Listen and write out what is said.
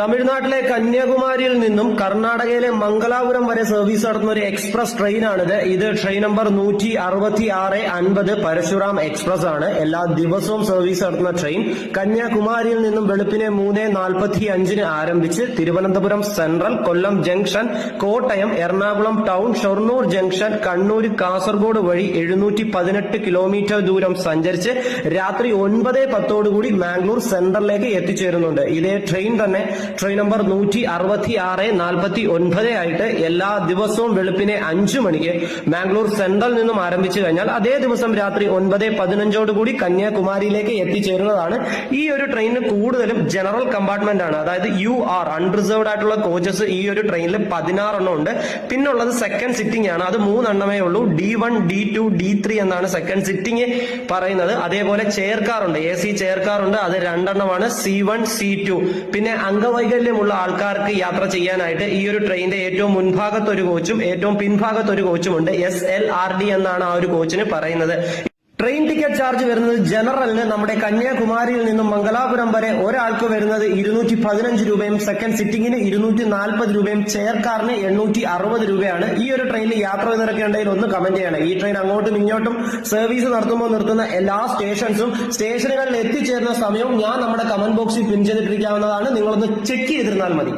തമിഴ്നാട്ടിലെ കന്യാകുമാരിയിൽ നിന്നും കർണാടകയിലെ മംഗലാപുരം വരെ സർവീസ് നടത്തുന്ന ഒരു എക്സ്പ്രസ് ട്രെയിനാണിത്. ഇത് ട്രെയിൻ നമ്പർ നൂറ്റി അറുപത്തി ആറ് അൻപത് പരശുറാം എക്സ്പ്രസ് ആണ്. എല്ലാ ദിവസവും സർവീസ് നടത്തുന്ന ട്രെയിൻ കന്യാകുമാരിയിൽ നിന്നും വെളുപ്പിനെ മൂന്ന് നാൽപ്പത്തി അഞ്ചിന് ആരംഭിച്ച് Thiruvananthapuram central Kollam junction Kottayam Ernakulam town Shoranur junction Kannur Kasaragod വഴി എഴുന്നൂറ്റി പതിനെട്ട് കിലോമീറ്റർ ദൂരം സഞ്ചരിച്ച് രാത്രി ഒൻപത് പത്തോടുകൂടി മാംഗ്ലൂർ സെൻട്രലിലേക്ക് എത്തിച്ചേരുന്നുണ്ട്. ഇതേ ട്രെയിൻ തന്നെ ട്രെയിൻ നമ്പർ നൂറ്റി അറുപത്തി ആറ് നാൽപ്പത്തി ഒൻപത് ആയിട്ട് എല്ലാ ദിവസവും വെളുപ്പിനെ അഞ്ചു മണിക്ക് ബാംഗ്ലൂർ സെൻട്രൽ നിന്നും ആരംഭിച്ചു കഴിഞ്ഞാൽ അതേ ദിവസം രാത്രി ഒൻപത് പതിനഞ്ചോടുകൂടി കന്യാകുമാരിയിലേക്ക് എത്തിച്ചേരുന്നതാണ്. ഈ ഒരു ട്രെയിനിന് കൂടുതലും ജനറൽ കമ്പാർട്ട്മെന്റ് ആണ്. അതായത് യു ആർ അൺറിസർവ്ഡ് ആയിട്ടുള്ള കോച്ചസ് ഈ ഒരു ട്രെയിനിൽ പതിനാറെണ്ണം ഉണ്ട്. പിന്നുള്ളത് സെക്കൻഡ് സിറ്റിംഗ് ആണ്. അത് മൂന്നെണ്ണമേ ഉള്ളൂ. D one D two D three എന്നാണ് സെക്കൻഡ് സിറ്റിംഗ് പറയുന്നത്. അതേപോലെ ചെയർ എ സി ചെയർ അത് രണ്ടെണ്ണമാണ്. C one C two. പിന്നെ അംഗവൈകല്യമുള്ള ആൾക്കാർക്ക് യാത്ര ചെയ്യാനായിട്ട് ഈ ഒരു ട്രെയിനിന്റെ ഏറ്റവും മുൻഭാഗത്തൊരു കോച്ചും ഏറ്റവും പിൻഭാഗത്തൊരു കോച്ചും ഉണ്ട്. എസ് എൽ ആർ ഡി എന്നാണ് ആ ഒരു കോച്ചിന് പറയുന്നത്. ട്രെയിൻ ടിക്കറ്റ് ചാർജ് വരുന്നത് ജനറലിന് നമ്മുടെ കന്യാകുമാരിയിൽ നിന്നും മംഗലാപുരം വരെ ഒരാൾക്ക് വരുന്നത് ഇരുന്നൂറ്റി പതിനഞ്ച് രൂപയും സെക്കൻഡ് സിറ്റിംഗിന് ഇരുന്നൂറ്റി നാൽപ്പത് രൂപയും ചെയർ കാറിന് എണ്ണൂറ്റി അറുപത് രൂപയാണ്. ഈ ഒരു ട്രെയിനിൽ യാത്ര ചെയ്തിറക്കേണ്ടതിൽ ഒന്ന് കമന്റ് ചെയ്യണം. ഈ ട്രെയിൻ അങ്ങോട്ടും ഇങ്ങോട്ടും സർവീസ് നടത്തുമ്പോൾ നിർത്തുന്ന എല്ലാ സ്റ്റേഷൻസും സ്റ്റേഷനുകളിൽ എത്തിച്ചേരുന്ന സമയവും ഞാൻ നമ്മുടെ കമന്റ് ബോക്സിൽ പിൻ ചെയ്തിട്ടിരിക്കാവുന്നതാണ്. നിങ്ങളൊന്ന് ചെക്ക് ചെയ്തിരുന്നാൽ മതി.